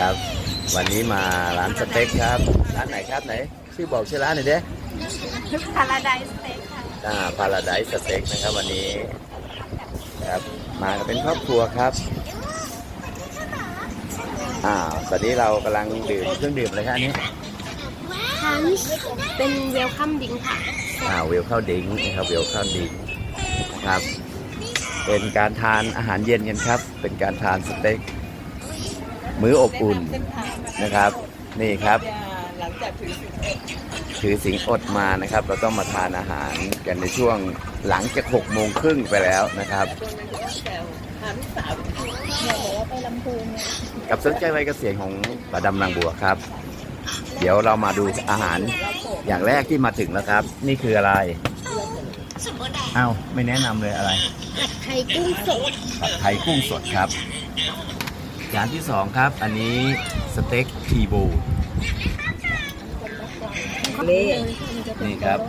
ครับ วันนี้มาร้านสเต็กครับ ร้านไหนครับไหน ชื่อบอกชื่อร้านหน่อยเด้พาราไดสเต็กค่ะอ่าพาราไดสเต็กนะครับวันนี้ครับมากันเป็นครอบครัวครับอ่าตอนนี้เรากำลังดื่มเครื่องดื่มอะไรครับอันนี้ทันเป็นเวลคัมดิงค่ะอ่าเวลข้าวดิ้งนะครับเวลข้าวดิ้งนะครับ เป็นการทานอาหารเย็นกันครับ เป็นการทานสเต็ก มื้ออบอุ่นนะครับ นี่ครับ หลังจากถือสินอดถือสิงอดมานะครับ เราต้องมาทานอาหารกันในช่วงหลังจากหกโมงครึ่งไปแล้วนะครับจนเป็นคนแซวหาลูกสาวเนี่ยบอกว่าไปลำพูนเนี่ยกับสนใจไว้เกษียณของป้าดำนางบัวครับ เดี๋ยวเรามาดูอาหารอย่างแรกที่มาถึงแล้วครับ นี่คืออะไรเอ้าไม่แนะนำเลยอะไรผัดไทยกุ้งสดผัดไทยกุ้งสดครับ อย่างที่สองครับ อันนี้สเต็กทีโบนี่นี่ครับ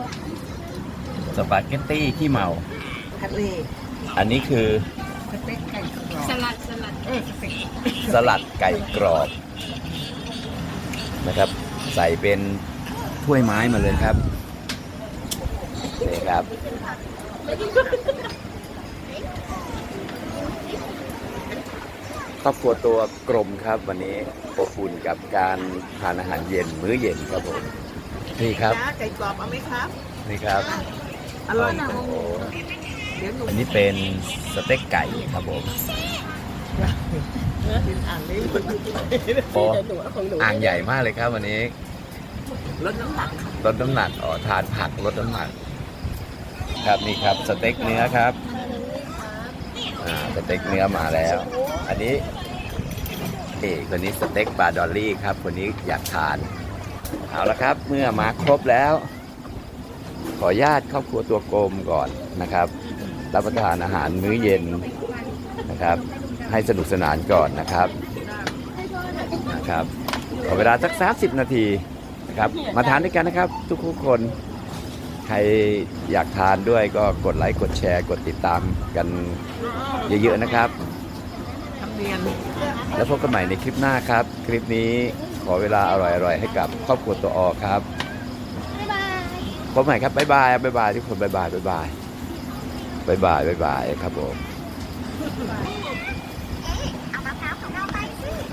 สปาเกตตี้ขี้เมาทะเลอันนี้คือสเต็กไก่กรอบสลัดสลัดเออสเต็กสลัดไก่กรอบนะครับ ใส่เป็นถ้วยไม้มาเลยครับนี่ครับ ครอบครัวตัวกลมครับ วันนี้อบอุ่นกับการทานอาหารเย็นมื้อเย็นครับผมนี่ครับจ้าไก่กรอบเอาไหมครับ นี่ครับอร่อยโอ้โหเดี๋ยวหนูอันนี้เป็นสเต็กไก่ครับผมกินอ่างนี้โอ้หนูเอาของหนูอ่างใหญ่มากเลยครับ วันนี้ลดน้ำหนักลดน้ำหนักอ๋อทานผักลดน้ำหนัก ครับนี่ครับสเต็กเนื้อครับอ่า สเต็กเนื้อมาแล้ว อันนี้เอกคนนี้สเต็กปลาดอลลี่ครับ คนนี้อยากทาน เอาละครับ เมื่อมาครบแล้ว ขออนุญาตครอบครัวตัวกลมก่อนนะครับ รับประทานอาหารมื้อเย็นนะครับ ให้สนุกสนานก่อนนะครับนะครับขอเวลาสักสามสิบนาทีนะครับ มาทานด้วยกันนะครับ ทุกคนใครอยากทานด้วยก็กดไลค์กดแชร์กดติดตามกัน เยอะๆนะครับทำเนียนแล้วพบกันใหม่ในคลิปหน้าครับ คลิปนี้ขอเวลาอร่อยๆให้กับครอบครัวตัวออครับบ๊ายบายพบใหม่ครับบ๊ายบายบ๊ายบายทุกคนบ๊ายบายบ๊ายบายบ๊ายบายบ๊ายบายครับผม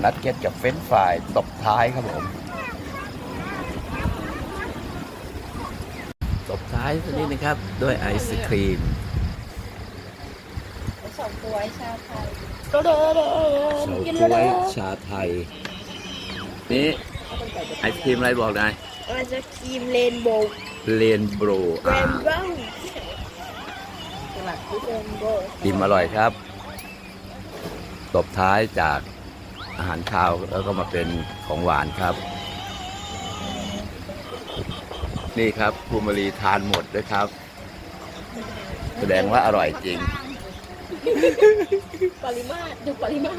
นัดเก็ตกับเฟรนช์ฟรายตบท้ายครับผมตบท้ายสักนิดนะครับ ด้วยไอศครีม สองตัวไอชาไทยเด้อเด้อเด้อเฉากินก๊แล้ววยเด้อชาไทย นี่ไอศครีมอะไรบอกหน่อยมันจะครีมเรนโบว์เลนโบรเรอ่านโบว์สลัดเรนโบว์อิ่มอร่อยครับ ตบท้ายจากอาหารคาวแล้วก็มาเป็นของหวานครับ นี่ครับภูมิรีทานหมดด้วยครับ แสดงว่าอร่อยจริง palima, yung palima.